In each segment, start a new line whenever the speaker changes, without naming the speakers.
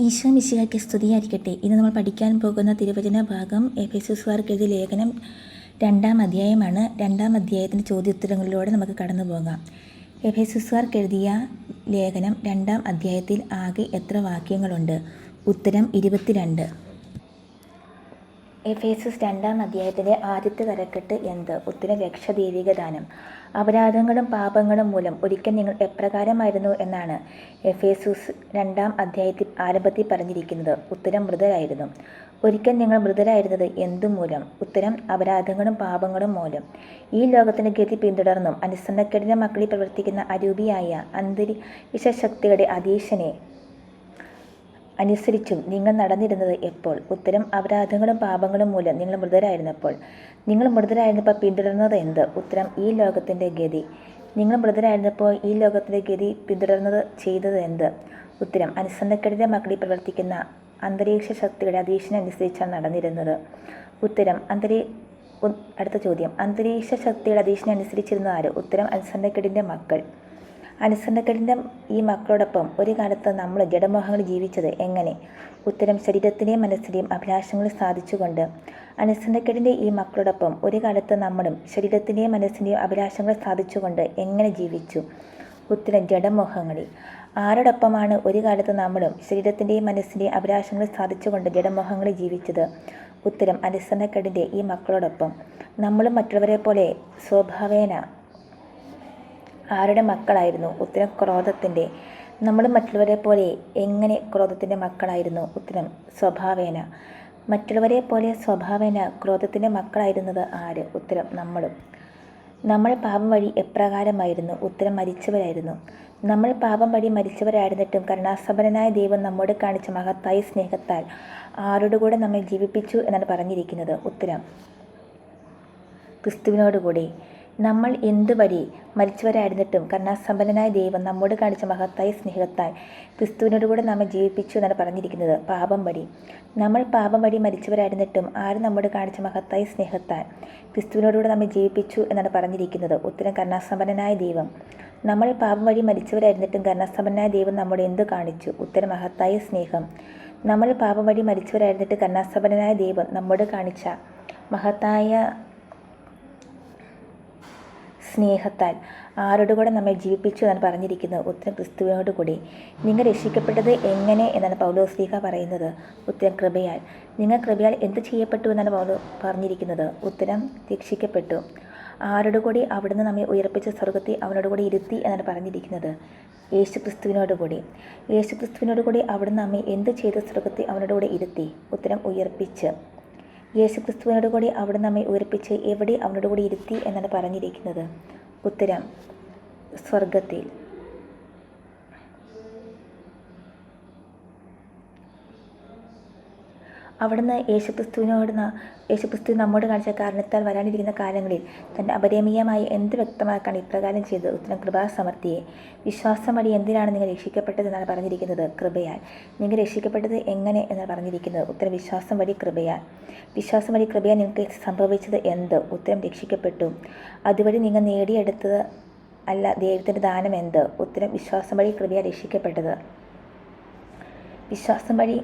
ഈശോ മിശിഹായ്ക്ക് സ്തുതിയായിരിക്കട്ടെ. ഇന്ന് നമ്മൾ പഠിക്കാൻ പോകുന്ന തിരുവചന ഭാഗം എഫേസുകാർക്ക് എഴുതിയ ലേഖനം രണ്ടാം അധ്യായമാണ്. രണ്ടാം അധ്യായത്തിന്റെ ചോദ്യോത്തരങ്ങളിലൂടെ നമുക്ക് കടന്നു പോകാം. എഫേസുകാർക്ക് എഴുതിയ ലേഖനം രണ്ടാം അധ്യായത്തിൽ ആകെ എത്ര വാക്യങ്ങളുണ്ട്? ഉത്തരം ഇരുപത്തിരണ്ട്. എഫേസസ് രണ്ടാം അധ്യായത്തിലെ ആദ്യത്തെ തലക്കെട്ട് എന്ത്? ഉത്തര രക്ഷ ദൈവിക ദാനം അപരാധങ്ങളും പാപങ്ങളും മൂലം ഒരിക്കൽ നിങ്ങൾ എപ്രകാരമായിരുന്നു എന്നാണ് എഫേസൂസ് രണ്ടാം അധ്യായത്തിൽ ആരംഭത്തിൽ പറഞ്ഞിരിക്കുന്നത്. ഉത്തരം മൃതരായിരുന്നു. ഒരിക്കൽ നിങ്ങൾ മൃതരായിരുന്നത് എന്തുമൂലം? ഉത്തരം അപരാധങ്ങളും പാപങ്ങളും മൂലം. ഈ ലോകത്തിന്റെ ഗതി പിന്തുടർന്നും അനുസരണക്കേടിന്റെ മക്കളിൽ പ്രവർത്തിക്കുന്ന അരൂപിയായ അന്തരീക്ഷ ശക്തിയുടെ അധീശനെ അനുസരിച്ചും നിങ്ങൾ നടന്നിരുന്നത് എപ്പോൾ? ഉത്തരം അപരാധങ്ങളും പാപങ്ങളും മൂലം നിങ്ങൾ മൃതരായിരുന്നപ്പോൾ. നിങ്ങൾ മൃതരായിരുന്നപ്പോൾ പിന്തുടർന്നത് എന്ത്? ഉത്തരം ഈ ലോകത്തിന്റെ ഗതി. നിങ്ങൾ മൃതരായിരുന്നപ്പോൾ ഈ ലോകത്തിന്റെ ഗതി പിന്തുടർന്നത് ചെയ്തത് എന്ത്? ഉത്തരം അനുസരണക്കെടിന്റെ മക്കളിൽ പ്രവർത്തിക്കുന്ന അന്തരീക്ഷ ശക്തിയുടെ അധീശനനുസരിച്ചാണ് നടന്നിരുന്നത്. ഉത്തരം അന്തരീ അടുത്ത ചോദ്യം. അന്തരീക്ഷ ശക്തിയുടെ അധീശനനുസരിച്ചിരുന്ന ആര്? ഉത്തരം അനുസരണക്കെടിന്റെ മക്കൾ. അനുസരണക്കേടിന്റെ ഈ മക്കളോടൊപ്പം ഒരു കാലത്ത് നമ്മൾ ജഡമോഹങ്ങൾ ജീവിച്ചത് എങ്ങനെ? ഉത്തരം ശരീരത്തിന്റെയും മനസ്സിന്റെയും അഭിലാഷങ്ങൾ സാധിച്ചുകൊണ്ട്. അനുസരണക്കേടിന്റെ ഈ മക്കളോടൊപ്പം ഒരു കാലത്ത് നമ്മളും ശരീരത്തിന്റെയും മനസ്സിന്റെയും അഭിലാഷങ്ങൾ സാധിച്ചുകൊണ്ട് എങ്ങനെ ജീവിച്ചു? ഉത്തരം ജഡമോഹങ്ങളിൽ. ആരോടൊപ്പമാണ് ഒരു കാലത്ത് നമ്മളും ശരീരത്തിന്റെയും മനസ്സിന്റെയും അഭിലാഷങ്ങൾ സാധിച്ചുകൊണ്ട് ജഡമോഹങ്ങളിൽ ജീവിച്ചത്? ഉത്തരം അനുസരണക്കേടിന്റെ ഈ മക്കളോടൊപ്പം. നമ്മളും മറ്റുള്ളവരെ പോലെ സ്വഭാവേന ആരുടെ മക്കളായിരുന്നു? ഉത്തരം ക്രോധത്തിന്റെ. നമ്മൾ മറ്റുള്ളവരെ പോലെ എങ്ങനെ ക്രോധത്തിന്റെ മക്കളായിരുന്നു? ഉത്തരം സ്വഭാവേന. മറ്റുള്ളവരെ പോലെ സ്വഭാവേന ക്രോധത്തിന്റെ മക്കളായിരുന്നത് ആര്? ഉത്തരം നമ്മളും. നമ്മൾ പാപം വഴി എപ്രകാരമായിരുന്നു? ഉത്തരം മരിച്ചവരായിരുന്നു. നമ്മൾ പാപം വഴി മരിച്ചവരായിരുന്നിട്ടും കരുണാസമ്പന്നനായ ദൈവം നമ്മോട് കാണിച്ച മഹത്തായ സ്നേഹത്താൽ ആരോട് കൂടെ നമ്മെ ജീവിപ്പിച്ചു എന്നാണ് പറഞ്ഞിരിക്കുന്നത്. ഉത്തരം ക്രിസ്തുവിനോടുകൂടി. നമ്മൾ എന്ത് വഴി മരിച്ചവരായിരുന്നിട്ടും കരുണാസമ്പന്നനായ ദൈവം നമ്മോട് കാണിച്ച മഹത്തായ സ്നേഹത്താൽ ക്രിസ്തുവിനോടുകൂടെ നമ്മെ ജീവിപ്പിച്ചു എന്നാണ് പറഞ്ഞിരിക്കുന്നത് പാപം വഴി. നമ്മൾ പാപം വഴി മരിച്ചവരായിരുന്നിട്ടും ആര് നമ്മോട് കാണിച്ച മഹത്തായ സ്നേഹത്താൽ ക്രിസ്തുവിനോടുകൂടെ നമ്മെ ജീവിപ്പിച്ചു എന്നാണ് പറഞ്ഞിരിക്കുന്നത് ഉത്തരം കരുണാസമ്പന്നനായ ദൈവം. നമ്മൾ പാപം വഴി മരിച്ചവരായിരുന്നിട്ടും കരുണാസമ്പന്നനായ ദൈവം നമ്മോട് എന്ത് കാണിച്ചു? ഉത്തരം മഹത്തായ സ്നേഹം. നമ്മൾ പാപം വഴി മരിച്ചവരായിരുന്നിട്ട് കരുണാസമ്പന്നനായ ദൈവം നമ്മോട് കാണിച്ച മഹത്തായ സ്നേഹത്താൽ ആരോട് കൂടെ നമ്മെ ജീവിപ്പിച്ചു എന്നാണ് പറഞ്ഞിരിക്കുന്നത് ഉത്തരം ക്രിസ്തുവിനോട് കൂടി. നിങ്ങൾ രക്ഷിക്കപ്പെട്ടത് എങ്ങനെ എന്നാണ് പൗലോസ്ലീഹ പറയുന്നത്. ഉത്തരം കൃപയാൽ. നിങ്ങൾ കൃപയാൽ എന്ത് ചെയ്യപ്പെട്ടു എന്നാണ് പൗലോ പറഞ്ഞിരിക്കുന്നത്. ഉത്തരം രക്ഷിക്കപ്പെട്ടു. ആരോട് കൂടി അവിടുന്ന് നമ്മെ ഉയർപ്പിച്ച സ്വർഗത്തെ അവനോട് കൂടി ഇരുത്തി എന്നാണ് പറഞ്ഞിരിക്കുന്നത്. യേശു ക്രിസ്തുവിനോട് കൂടി. യേശു ക്രിസ്തുവിനോട് കൂടി അവിടുന്ന് നമ്മെ എന്ത് ചെയ്ത സ്വർഗത്തെ അവനോട് കൂടി ഇരുത്തി. ഉത്തരം ഉയർപ്പിച്ച്. യേശു ക്രിസ്തുവിനോട് കൂടി അവിടെ നമ്മെ ഉയർപ്പിച്ച് എവിടെ അവനോട് കൂടി ഇരുത്തി എന്നാണ് പറഞ്ഞിരിക്കുന്നത്. ഉത്തരം സ്വർഗത്തിൽ അവിടുന്ന് യേശുക്രിസ്തുവിനോട് യേശുക്രിസ്തു നമ്മോട് കാണിച്ച കാരണത്താൽ വരാനിരിക്കുന്ന കാലങ്ങളിൽ തന്റെ അപരമീയമായി എന്ത് വ്യക്തമാക്കാൻ ഇപ്രകാരം ചെയ്ത്. ഉത്തരം കൃപാസമർത്ഥിയെ വിശ്വാസം വഴി എന്തിനാണ് നിങ്ങൾ രക്ഷിക്കപ്പെട്ടതെന്നാണ് പറഞ്ഞിരിക്കുന്നത്? കൃപയാൽ. നിങ്ങൾ രക്ഷിക്കപ്പെട്ടത് എങ്ങനെ എന്നാണ് പറഞ്ഞിരിക്കുന്നത്? ഉത്തരം വിശ്വാസം വഴി കൃപയാൽ. വിശ്വാസം വഴി കൃപയാൽ നിങ്ങൾക്ക് സംഭവിച്ചത് എന്ത്? ഉത്തരം രക്ഷിക്കപ്പെട്ടു. അതുവഴി നിങ്ങൾ നേടിയെടുത്തത് അല്ല ദൈവത്തിന്റെ ദാനം എന്ത്? ഉത്തരം വിശ്വാസം വഴി കൃപയാൽ രക്ഷിക്കപ്പെട്ടത്. വിശ്വാസം വഴി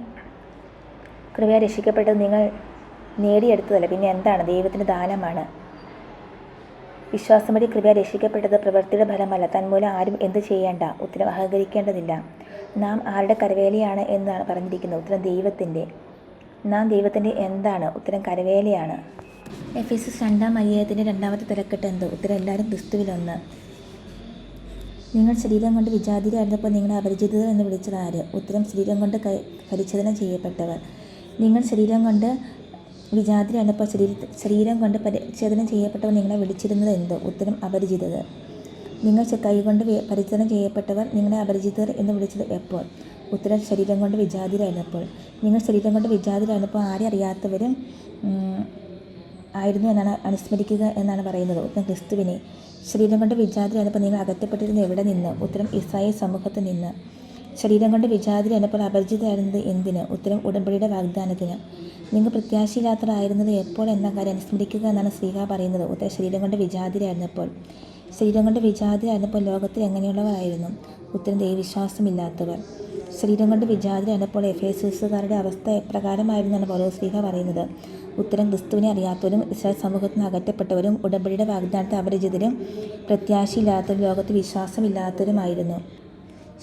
കൃപയാൽ രക്ഷിക്കപ്പെട്ടത് നിങ്ങൾ നേടിയെടുത്തതല്ല. പിന്നെ എന്താണ്? ദൈവത്തിന്റെ ദാനമാണ്. വിശ്വാസം വഴി കൃപയാൽ രക്ഷിക്കപ്പെട്ടത് പ്രവൃത്തിയുടെ ഫലമല്ല. തന്മൂലം ആരും എന്ത് ചെയ്യേണ്ട? ഉത്തരം അഹങ്കരിക്കേണ്ടതില്ല. നാം ആരുടെ കരവേലയാണ് എന്നാണ് പറഞ്ഞിരിക്കുന്നത്. ഉത്തരം ദൈവത്തിന്റെ നാം ദൈവത്തിന്റെ എന്താണ്? ഉത്തരം കരവേലയാണ്. എഫ് എസ് എസ് രണ്ടാം അയ്യായത്തിന്റെ രണ്ടാമത്തെ തിരക്കെട്ട് എന്ത്? ഉത്തരം എല്ലാവരും ക്രിസ്തുവിലൊന്ന്. നിങ്ങൾ ശരീരം കൊണ്ട് വിജാതിരായിരുന്നപ്പോൾ നിങ്ങളെ അപരിചിതർ എന്ന് വിളിച്ചത് ആര്? ഉത്തരം ശരീരം കൊണ്ട് പരിച്ഛേദന ചെയ്യപ്പെട്ടവർ. നിങ്ങൾ ശരീരം കൊണ്ട് വിജാതിരായിരുന്നപ്പോൾ ശരീര ശരീരം കൊണ്ട് പരിച്ഛേദനം ചെയ്യപ്പെട്ടവർ നിങ്ങളെ വിളിച്ചിരുന്നത് എന്ത്? ഉത്തരം അപരിചിതത് നിങ്ങൾ കൈകൊണ്ട് പരിചരണം ചെയ്യപ്പെട്ടവർ നിങ്ങളെ അപരിചിതർ എന്ന് വിളിച്ചത് എപ്പോൾ? ഉത്തരം ശരീരം കൊണ്ട് വിജാതിരായിരുന്നപ്പോൾ നിങ്ങൾ ശരീരം കൊണ്ട് വിജാതിരായിരുന്നപ്പോൾ ആരെ അറിയാത്തവരും ആയിരുന്നു എന്നാണ് അനുസ്മരിക്കുക എന്നാണ് പറയുന്നത്. ഉത്തരം ക്രിസ്തുവിനെ. ശരീരം കൊണ്ട് വിജാതിരായിരുന്നപ്പോൾ നിങ്ങൾ അകറ്റപ്പെട്ടിരുന്ന എവിടെ നിന്ന്? ഉത്തരം ഇസ്രായേൽ സമൂഹത്തിൽ നിന്ന്. ശരീരം കൊണ്ട് വിജാതിരായിരുന്നപ്പോൾ അപരിചിതരായിരുന്നത് എന്തിന്? ഉത്തരം ഉടമ്പടിയുടെ വാഗ്ദാനത്തിന്. നിങ്ങൾ പ്രത്യാശയില്ലാത്തതായിരുന്നത് എപ്പോൾ എന്ന കാര്യം അനുസ്മരിക്കുക എന്നാണ് ശ്രീഹ പറയുന്നത്. ഉത്തരം ശരീരം കൊണ്ട് വിജാതിരായിരുന്നപ്പോൾ ശരീരം കൊണ്ട് വിജാതിരായിരുന്നപ്പോൾ ലോകത്തിൽ എങ്ങനെയുള്ളവരായിരുന്നു? ഉത്തരം ദൈവവിശ്വാസമില്ലാത്തവർ. ശരീരം കൊണ്ട് വിജാതിരായിരുന്നപ്പോൾ എഫേസസുകാരുടെ അവസ്ഥ എപ്രകാരമായിരുന്നാണ് സ്ത്രീഹ പറയുന്നത്. ഉത്തരം ക്രിസ്തുവിനെ അറിയാത്തവരും ഇസ്രായേൽ സമൂഹത്തിൽ നിന്ന് അകറ്റപ്പെട്ടവരും ഉടമ്പടിയുടെ വാഗ്ദാനത്തെ അപരിചിതരും പ്രത്യാശയില്ലാത്തവരും ലോകത്ത് വിശ്വാസമില്ലാത്തവരുമായിരുന്നു.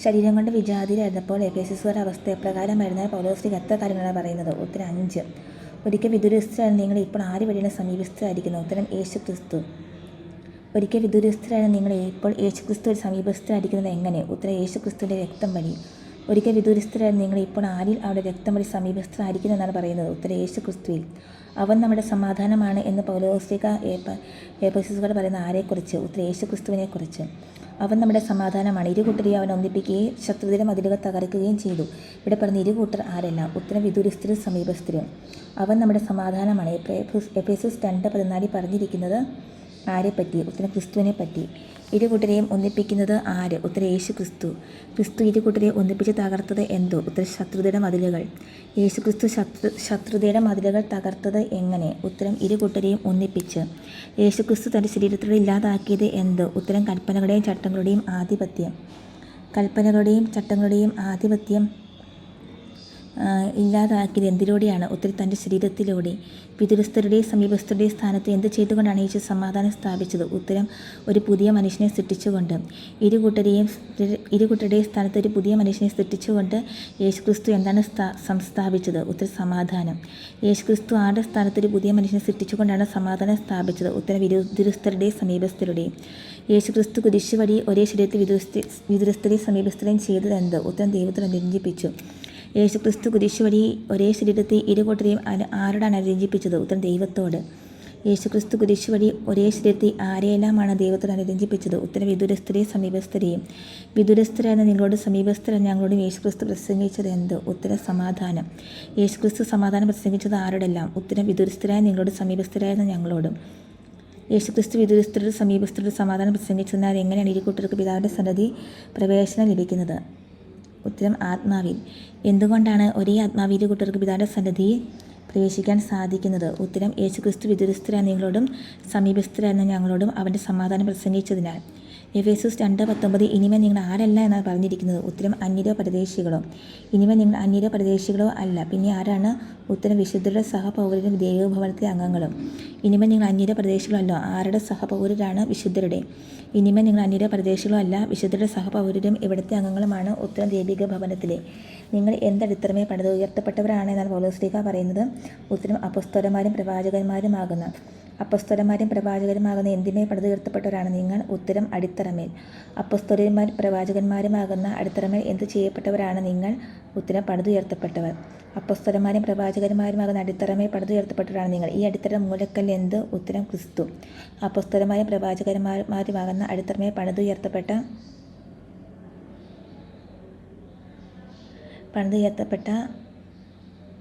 ശരീരം കൊണ്ട് വിജാതിരായിരുന്നപ്പോൾ എഫേസസുകാരുടെ അവസ്ഥ എപ്രകാരമായിരുന്ന? പൗലോസ്ലീഹ എത്ര കാര്യങ്ങളാണ് പറയുന്നത്? ഉത്തരം അഞ്ച്. ഒരിക്കൽ വിദുരസ്ഥരാണ് നിങ്ങൾ ഇപ്പോൾ ആര് വഴിയാണ് സമീപസ്ഥരായിരിക്കുന്നത് ഉത്തരം യേശു ക്രിസ്തു ഒരിക്കൽ വിദുരസ്ഥരാണ് നിങ്ങൾ ഇപ്പോൾ യേശു ക്രിസ്തു സമീപസ്ഥരായിരിക്കുന്നത് എങ്ങനെ? ഉത്തരം യേശു ക്രിസ്തുവിന്റെ രക്തം വഴി. ഒരിക്കൽ വിദുരസ്ഥരാണ് നിങ്ങൾ ഇപ്പോൾ ആരിൽ അവിടെ രക്തം വഴി സമീപസ്ഥരായിരിക്കുന്നു എന്നാണ് പറയുന്നത്? ഉത്തരം യേശുക്രിസ്തുവിൽ. അവൻ നമ്മുടെ സമാധാനമാണ് എന്ന് പൗലോസ്ലിക പറയുന്ന ആരെക്കുറിച്ച്? ഉത്തരം യേശുക്രിസ്തുവിനെക്കുറിച്ച്. അവൻ നമ്മുടെ സമാധാനമാണ്. ഇരു കൂട്ടരെയും അവൻ ഒന്നിപ്പിക്കുകയും ശത്രുതയുടെ മതിലുകൾ തകർക്കുകയും ചെയ്തു. ഇവിടെ പറഞ്ഞ ഇരു കൂട്ടർ ആരെല്ലാം? ഉത്തരം വിദൂരസ്ഥരും സമീപസ്ഥരും. അവൻ നമ്മുടെ സമാധാനമാണ്. എപ്പേസസ് രണ്ട് പതിനാലിൽ പറഞ്ഞിരിക്കുന്നത് ആരെപ്പറ്റി? ഉത്തരം ക്രിസ്തുവിനെ പറ്റി ഇരു കൂട്ടരെയും ഒന്നിപ്പിക്കുന്നത് ആര്? ഉത്തര യേശു ക്രിസ്തു. ക്രിസ്തു ഇരു കൂട്ടരെ ഒന്നിപ്പിച്ച് തകർത്തത് എന്തോ? ഉത്തര ശത്രുതയുടെ മതിലുകൾ. യേശു ക്രിസ്തു ശത്രു ശത്രുതയുടെ മതിലുകൾ തകർത്തത് എങ്ങനെ? ഉത്തരം ഇരു കൂട്ടരെയും ഒന്നിപ്പിച്ച്. യേശു ക്രിസ്തു തന്റെ ശരീരത്തിലൂടെ ഇല്ലാതാക്കിയത് എന്ത്? ഉത്തരം കൽപ്പനകളുടെയും ചട്ടങ്ങളുടെയും ആധിപത്യം. കൽപ്പനകളുടെയും ചട്ടങ്ങളുടെയും ആധിപത്യം ഇല്ലാതാക്കിയത് എന്തിലൂടെയാണ്? ഒത്തിരി തന്റെ ശരീരത്തിലൂടെ. പിതൃസ്ഥരുടെ സമീപസ്ഥരുടെ സ്ഥാനത്ത് എന്ത് ചെയ്തുകൊണ്ടാണ് യേശു സമാധാനം സ്ഥാപിച്ചത്? ഉത്തരം ഒരു പുതിയ മനുഷ്യനെ സൃഷ്ടിച്ചുകൊണ്ട്. ഇരു കൂട്ടരെയും ഇരു സ്ഥാനത്ത് ഒരു പുതിയ മനുഷ്യനെ സൃഷ്ടിച്ചുകൊണ്ട് യേശു ക്രിസ്തു എന്താണ് സ്ഥാ സംസ്ഥാപിച്ചത്? ഉത്തരം സമാധാനം. യേശു ക്രിസ്തു ആരുടെ സ്ഥാനത്ത് ഒരു പുതിയ മനുഷ്യനെ സൃഷ്ടിച്ചുകൊണ്ടാണ് സമാധാനം സ്ഥാപിച്ചത്? ഉത്തരം വിദുരസ്ഥരുടെയും സമീപസ്ഥരുടെയും യേശു ക്രിസ്തു കുരിശ് വഴി ഒരേ ശരീരത്തിൽ വിദുരസ്ഥ വിദുരസ്ഥരെയും സമീപസ്ഥരെയും ചെയ്തതെന്ത്? ഉത്തരം ദൈവത്തിൽ രഞ്ജിപ്പിച്ചു യേശു ക്രിസ്തു കുരിശ് വഴി ഒരേ ശരീരത്തെ ഇരുകൂട്ടരെയും ആരോടാണ് അനുരഞ്ജിപ്പിച്ചത്? ഉത്തരം ദൈവത്തോട്. യേശു ക്രിസ്തു കുരിശ് വഴി ഒരേ ശരീരത്തെ ആരെയെല്ലാമാണ് ദൈവത്തോട് അനുരഞ്ജിപ്പിച്ചത്? ഉത്തരം വിദുരസ്ഥരെയും സമീപസ്ഥരെയും. വിദുരസ്ഥരായ നിങ്ങളോട് സമീപസ്ഥരായ ഞങ്ങളോടും യേശു ക്രിസ്തു പ്രസംഗിച്ചത് എന്ത്? ഉത്തരം സമാധാനം. യേശു ക്രിസ്തു സമാധാനം പ്രസംഗിച്ചത് ആരോടെല്ലാം? ഉത്തരം വിദുരസ്ഥരായ നിങ്ങളോട് സമീപസ്ഥരായ ഞങ്ങളോടും. യേശുക്രിസ്തു വിദുരസ്ഥരുടെ സമീപസ്ഥരുടെ സമാധാനം പ്രസംഗിച്ചതിനാൽ എങ്ങനെയാണ് ഇരുകൂട്ടർക്ക് പിതാവിന്റെ സന്നദ്ധി പ്രവേശനം ലഭിക്കുന്നത്? ഉത്തരം ആത്മാവിൽ. എന്തുകൊണ്ടാണ് ഒരേ ആത്മാവിൽ ഇരു കൂട്ടർക്ക് പിതാവിന്റെ സന്നദ്ധിയിൽ പ്രവേശിക്കാൻ സാധിക്കുന്നത്? ഉത്തരം യേശുക്രിസ്തു വിദുരസ്ഥരായ നിങ്ങളോടും സമീപസ്ഥരായ ഞങ്ങളോടും അവന്റെ സമാധാനം പ്രസംഗിച്ചതിനാൽ. എഫേസസ് രണ്ട് പത്തൊമ്പത്. ഇനിമേ നിങ്ങൾ ആരല്ല എന്നാണ് പറഞ്ഞിരിക്കുന്നത്. ഉത്തരം അന്യരോ പരദേശികളോ. ഇനിമേ നിങ്ങൾ അന്യരോ പരദേശികളോ അല്ല. പിന്നെ ആരാണ്? ഉത്തരം വിശുദ്ധരുടെ സഹപൗരരും ദേവഭവനത്തിലെ അംഗങ്ങളും. ഇനിമേ നിങ്ങൾ അന്യരോ പ്രദേശികളല്ലോ ആരുടെ സഹപൗരരാണ് വിശുദ്ധരുടെ? ഇനിമേ നിങ്ങൾ അന്യരോ പ്രദേശികളോ അല്ല. വിശുദ്ധരുടെ സഹപൗരരും ഇവിടുത്തെ അംഗങ്ങളുമാണ് ഉത്തരം ദേവിക ഭവനത്തിലെ നിങ്ങൾ എന്തടിത്തറമേ പണിത്? ഉയർത്തപ്പെട്ടവരാണ് എന്നാണ് പൗലോസ്ലിക പറയുന്നത്. ഉത്തരം അപസ്തോലന്മാരും പ്രവാചകന്മാരുമാകുന്ന. അപ്പസ്തോലന്മാരും പ്രവാചകരുമാകുന്ന എന്തിനെ പടുതുയർത്തപ്പെട്ടവരാണ് നിങ്ങൾ? ഉത്തരം അടിത്തറമേൽ. അപ്പസ്തോലന്മാർ പ്രവാചകന്മാരുമാകുന്ന അടിത്തറമേൽ എന്ത് ചെയ്യപ്പെട്ടവരാണ് നിങ്ങൾ? ഉത്തരം പടുതുയർത്തപ്പെട്ടവർ. അപ്പസ്തോലന്മാരും പ്രവാചകന്മാരുമാകുന്ന അടിത്തറമേൽ പടുതുയർത്തപ്പെട്ടവരാണ് നിങ്ങൾ. ഈ അടിത്തറ മൂലക്കല്ല് എന്ത്? ഉത്തരം ക്രിസ്തു. അപ്പസ്തോലന്മാരും പ്രവാചകന്മാരുമാകുന്ന അടിത്തറമേൽ പടുതുയർത്തപ്പെട്ട പണിതുയർത്തപ്പെട്ട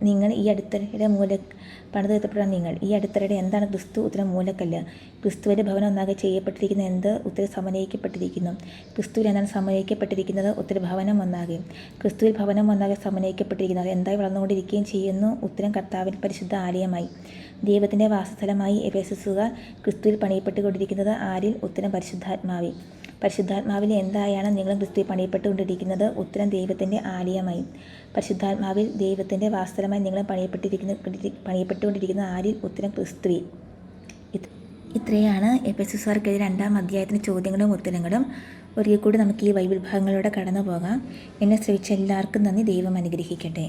നിങ്ങൾ ഈ അടിത്തറയുടെ മൂല പണിത് തീർത്തപ്പെടാൻ നിങ്ങൾ. ഈ അടിത്തറയുടെ എന്താണ് ക്രിസ്തു ഉത്തരം മൂലക്കല്ല്? ക്രിസ്തുവിന്റെ ഭവനം ഒന്നാകെ ചെയ്യപ്പെട്ടിരിക്കുന്ന എന്ത് ഉത്തരം സമന്വയിക്കപ്പെട്ടിരിക്കുന്നു? ക്രിസ്തുവിൽ എന്താണ് സമന്വയിക്കപ്പെട്ടിരിക്കുന്നത്? ഉത്തര ഭവനം ഒന്നാകെ. ക്രിസ്തുവിൽ ഭവനം ഒന്നാകെ സമന്വയിക്കപ്പെട്ടിരിക്കുന്നത്. എന്തായി വളർന്നുകൊണ്ടിരിക്കുകയും ചെയ്യുന്നു? ഉത്തരം കർത്താവിൽ പരിശുദ്ധ ആലയമായി. ദൈവത്തിന്റെ വാസസ്ഥലമായി എഫേസസുകാർ ക്രിസ്തുവിൽ പണിയപ്പെട്ടുകൊണ്ടിരിക്കുന്നത് ആരിൽ? ഉത്തരം പരിശുദ്ധാത്മാവിൽ. പരിശുദ്ധാത്മാവിൽ എന്തായാണ് നിങ്ങളും ക്രിസ്തി പണിയപ്പെട്ടുകൊണ്ടിരിക്കുന്നത്? ഉത്തരം ദൈവത്തിന്റെ ആലയമായി. പരിശുദ്ധാത്മാവിൽ ദൈവത്തിന്റെ വാസ്തവമായി നിങ്ങൾ പണിയപ്പെട്ടിരിക്കുന്ന പണിയപ്പെട്ടുകൊണ്ടിരിക്കുന്ന ആരിൽ? ഉത്തരം ക്രിസ്തുവി ഇത്രയാണ് എ ഇത്രയാണ് എപ്പസുസാർക്കെതിരെ രണ്ടാം അധ്യായത്തിന് ചോദ്യങ്ങളും ഉത്തരങ്ങളും. ഒരിക്കൽ കൂടി നമുക്ക് ഈ ബൈബിൾ ഭാഗങ്ങളിലൂടെ കടന്നു പോകാം എന്നെ ശ്രമിച്ച എല്ലാവർക്കും നന്ദി. ദൈവം അനുഗ്രഹിക്കട്ടെ.